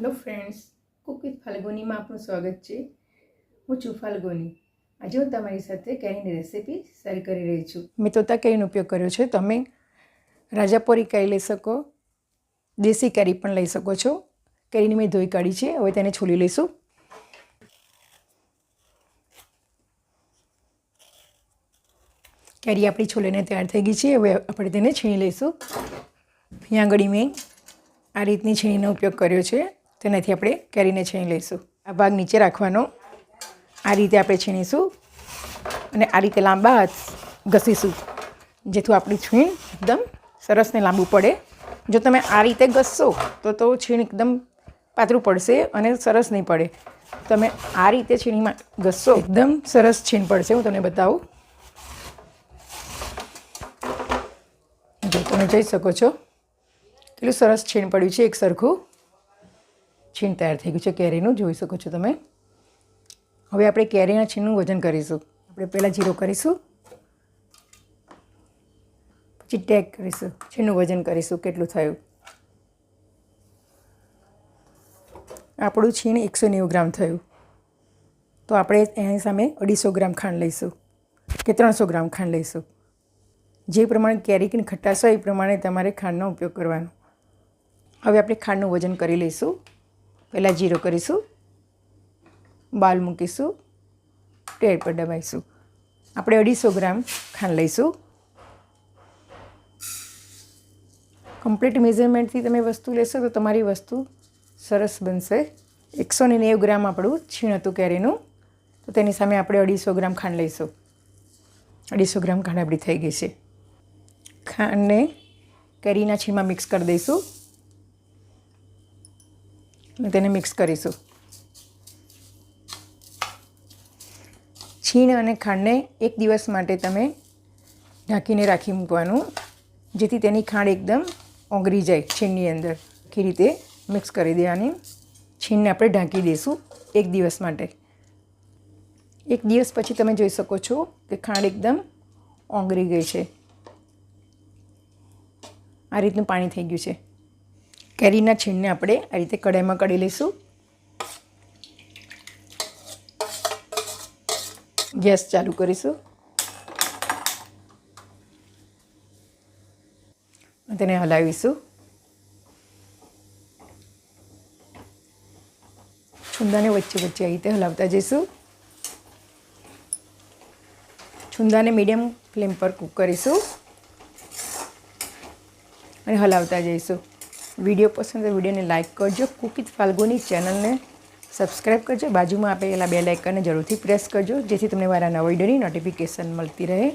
Hello friends cook with ફાલ્ગુનીમાં આપનું સ્વાગત છે. હું છું ફાલ્ગુની. આજે હું તમારી સાથે કેરીની રેસીપી શેર કરી રહી છું. મેં તોતા કેરીનો ઉપયોગ કર્યો છે. તમે રાજાપોરી કેરી લઈ શકો, દેશી કેરી પણ લઈ શકો છો. કેરીની મેં ધોઈ કાઢી છે. હવે તેને છોલી લઈશું. કેરી આપણી છોલીને તૈયાર થઈ ગઈ છે. હવે આપણે તેને છીણી લઈશું. અહીંયા આગળ મેં આ રીતની છીણીનો ઉપયોગ કર્યો છે. તેનાથી આપણે કેરીને છીણી લઈશું. આ ભાગ નીચે રાખવાનો. આ રીતે આપણે છીણીશું અને આ રીતે લાંબા હાથ ઘસીશું. જેથી આપણી છીણ એકદમ સરસ ને લાંબુ પડે. જો તમે આ રીતે ઘસશો તો તો છીણ એકદમ પાતળું પડશે અને સરસ નહીં પડે. તમે આ રીતે છીણીમાં ઘસશો એકદમ સરસ છીણ પડશે. હું તમને બતાવું. જો તમે જોઈ શકો છો, કેટલું સરસ છીણ પડ્યું છે એક સરખું. છીણ તૈયાર થઈ ગયું છે. કેરીનું જોઈ શકો છો તમે. હવે આપણે કેરીના છીણનું વજન કરીશું. આપણે પહેલાં જીરો કરીશું. પછી ટેગ કરીશું. છીણનું વજન કરીશું. કેટલું થયું? આપણું છીણ એકસો નેવું ગ્રામ થયું. તો આપણે એની સામે અઢીસો ગ્રામ ખાંડ લઈશું કે ત્રણસો ગ્રામ ખાંડ લઈશું. જે પ્રમાણે કેરીની ખટાશ હોય એ પ્રમાણે તમારે ખાંડનો ઉપયોગ કરવાનો. હવે આપણે ખાંડનું વજન કરી લઈશું. પહેલાં જીરો કરીશું, બાલ મૂકીશું ટેડ પર દબાઈશું આપણે અઢીસો ગ્રામ ખાંડ લઈશું. કમ્પ્લીટ મેઝરમેન્ટથી તમે વસ્તુ લેશો તો તમારી વસ્તુ સરસ બનશે. એકસો ને નેવું ગ્રામ આપણું છીણ હતું કેરીનું, તો તેની સામે આપણે અઢીસો ગ્રામ ખાંડ લઈશું. અઢીસો ગ્રામ ખાંડ આપણી થઈ ગઈ છે. ખાંડને કેરીના છીણમાં મિક્સ કરી દઈશું. અને તેને મિક્સ કરીશું. છીણ અને ખાંડને એક દિવસ માટે તમે ઢાંકીને રાખી મૂકવાનું, જેથી તેની ખાંડ એકદમ ઓગરી જાય છીણની અંદર. આખી રીતે મિક્સ કરી દેવાની. છીણને આપણે ઢાંકી દઈશું એક દિવસ માટે. એક દિવસ પછી તમે જોઈ શકો છો કે ખાંડ એકદમ ઓગરી ગઈ છે. આ રીતનું પાણી થઈ ગયું છે. કેરીના છીણને આપણે આ રીતે કઢાઈમાં કાઢી લઈશું. ગેસ ચાલુ કરીશું. તેને હલાવીશું. છુંદાને વચ્ચે વચ્ચે આ રીતે હલાવતા જઈશું. છુંદાને મીડિયમ ફ્લેમ પર કૂક કરીશું. અને હલાવતા જઈશું. વીડિયો પસંદ હોય વિડીયોને લાઇક કરજો. કુકિત ફાલ્ગુની ચેનલને સબસ્ક્રાઈબ કરજો. બાજુમાં આપેલા બે લાઇકનને જરૂરથી પ્રેસ કરજો, જેથી તમને મારા નવા વિડીયોની નોટિફિકેશન મળતી રહે.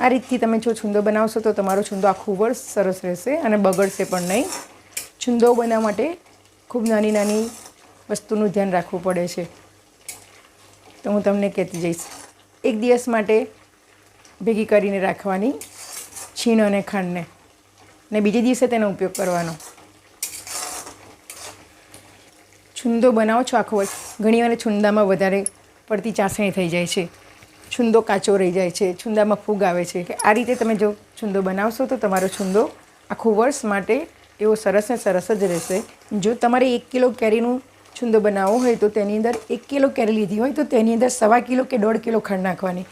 આ રીતથી તમે જો છુંદો બનાવશો તો તમારો છુંદો આખું વર્ષ સરસ રહેશે અને બગડશે પણ નહીં. છુંદો બનાવવા માટે ખૂબ નાની નાની વસ્તુનું ધ્યાન રાખવું પડે છે. તો હું તમને કહેતી જઈશ, એક દિવસ માટે ભેગી કરીને રાખવાની છીણ અને ખાંડને. ને બીજે દિવસે તેનો ઉપયોગ કરવાનો. છુંદો બનાવો છો આખો વર્ષ. ઘણીવાર છુંદામાં વધારે પડતી ચાસણી થઈ જાય છે. છુંદો કાચો રહી જાય છે. છુંદામાં ફૂગ આવે છે. કે આ રીતે તમે જો છુંદો બનાવશો તો તમારો છુંદો આખું વર્ષ માટે એવો સરસ ને સરસ જ રહેશે. જો તમારે એક કિલો કેરીનું છુંદો બનાવવો હોય તો તેની અંદર એક કિલો કેરી લીધી હોય તો તેની અંદર સવા કિલો કે દોઢ કિલો ખાંડ નાખવાની.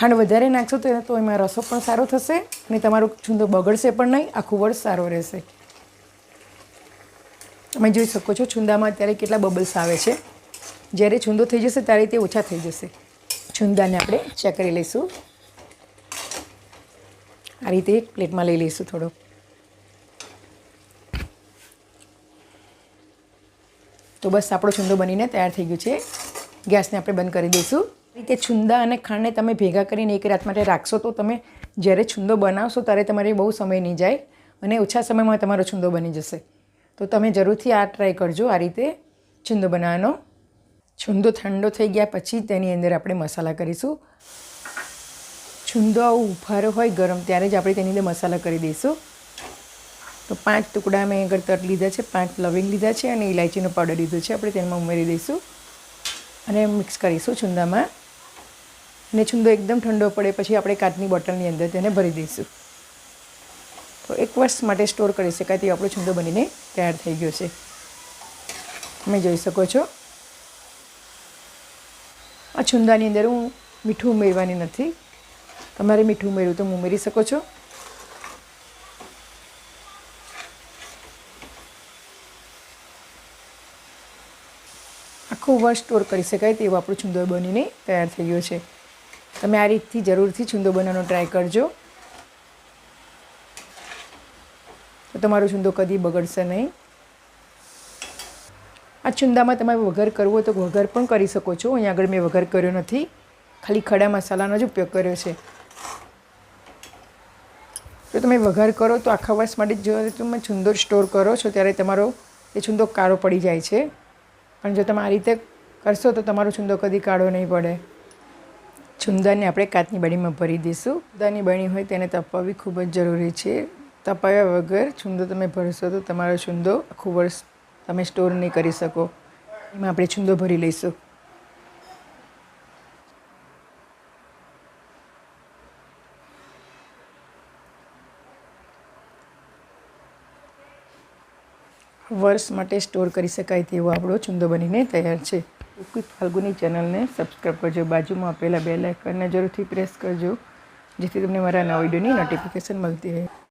ખાંડ વધારે નાખશો તો તો એમાં રસો પણ સારો થશે અને તમારો છુંદો બગડશે પણ નહીં, આખું વર્ષ સારો રહેશે. તમે જોઈ શકો છો છુંદામાં અત્યારે કેટલા બબલ્સ આવે છે. જ્યારે છુંદો થઈ જશે ત્યારે તે ઓછા થઈ જશે. છુંદાને આપણે ચેક કરી લઈશું. આ રીતે એક પ્લેટમાં લઈ લઈશું થોડો. તો બસ આપણો છુંદો બનીને તૈયાર થઈ ગયું છે. ગેસને આપણે બંધ કરી દઈશું. રીતે છુંદા અને ખાંડને તમે ભેગા કરીને એક રાત માટે રાખશો તો તમે જ્યારે છુંદો બનાવશો ત્યારે તમારે બહુ સમય નહીં જાય અને ઓછા સમયમાં તમારો છુંદો બની જશે. તો તમે જરૂરથી આ ટ્રાય કરજો આ રીતે છુંદો બનાવવાનો. છુંદો ઠંડો થઈ ગયા પછી તેની અંદર આપણે મસાલા કરીશું. છુંદો ઉફારો હોય ગરમ ત્યારે જ આપણે તેની અંદર મસાલા કરી દઈશું. તો પાંચ ટુકડા મેં આગળ તટ લીધા છે, પાંચ લવિંગ લીધા છે અને ઇલાયચીનો પાવડર લીધો છે, આપણે તેમાં ઉમેરી દઈશું. અને મિક્સ કરીશું છુંદામાં. અને છુંદો એકદમ ઠંડો પડે, પછી આપણે કાચની બોટલની અંદર તેને ભરી દઈશું. તો એક વર્ષ માટે સ્ટોર કરી શકાય તેવો આપણો છુંદો બનીને તૈયાર થઈ ગયો છે. તમે જોઈ શકો છો. આ છુંદાની અંદર હું મીઠું ઉમેરવાની નથી. તમારે મીઠું ઉમેરવું તો ઉમેરી શકો છો. આખું વર્ષ સ્ટોર કરી શકાય તેવો આપણો છુંદો બનીને તૈયાર થઈ ગયો છે. તમે આ રીતથી જરૂરથી છુંદો બનાવવાનો ટ્રાય કરજો. તો તમારો છુંદો કદી બગડશે નહીં. આ છુંદામાં તમારે વઘાર કરવો તો વઘાર પણ કરી શકો છો. અહીંયા આગળ મેં વઘાર કર્યો નથી. ખાલી ખડા મસાલાનો જ ઉપયોગ કર્યો છે. જો તમે વઘાર કરો તો આખા વર્ષ માટે જો તમે છુંદો સ્ટોર કરો છો ત્યારે તમારો એ છુંદો કાળો પડી જાય છે. પણ જો તમે આ રીતે કરશો તો તમારો છુંદો કદી કાળો નહીં પડે. છુંદાને આપણે કાચની બાણીમાં ભરી દઈશું. છુંદાની બાણી હોય તેને તપાવવી ખૂબ જ જરૂરી છે. તપાવ્યા વગર છુંદો તમે ભરશો તો તમારો છુંદો આખું વર્ષ તમે સ્ટોર નહીં કરી શકો. એમાં આપણે છુંદો ભરી લઈશું. વર્ષ માટે સ્ટોર કરી શકાય તેવો આપણો છુંદો બનીને તૈયાર છે. કુક ફાલ્ગુની ચેનલને સબસ્ક્રાઈબ કરજો. બાજુમાં આપેલા બે લાઇકનને જરૂરથી પ્રેસ કરજો, જેથી તમને મારા નવા વિડીયોની નોટિફિકેશન મળતી રહે.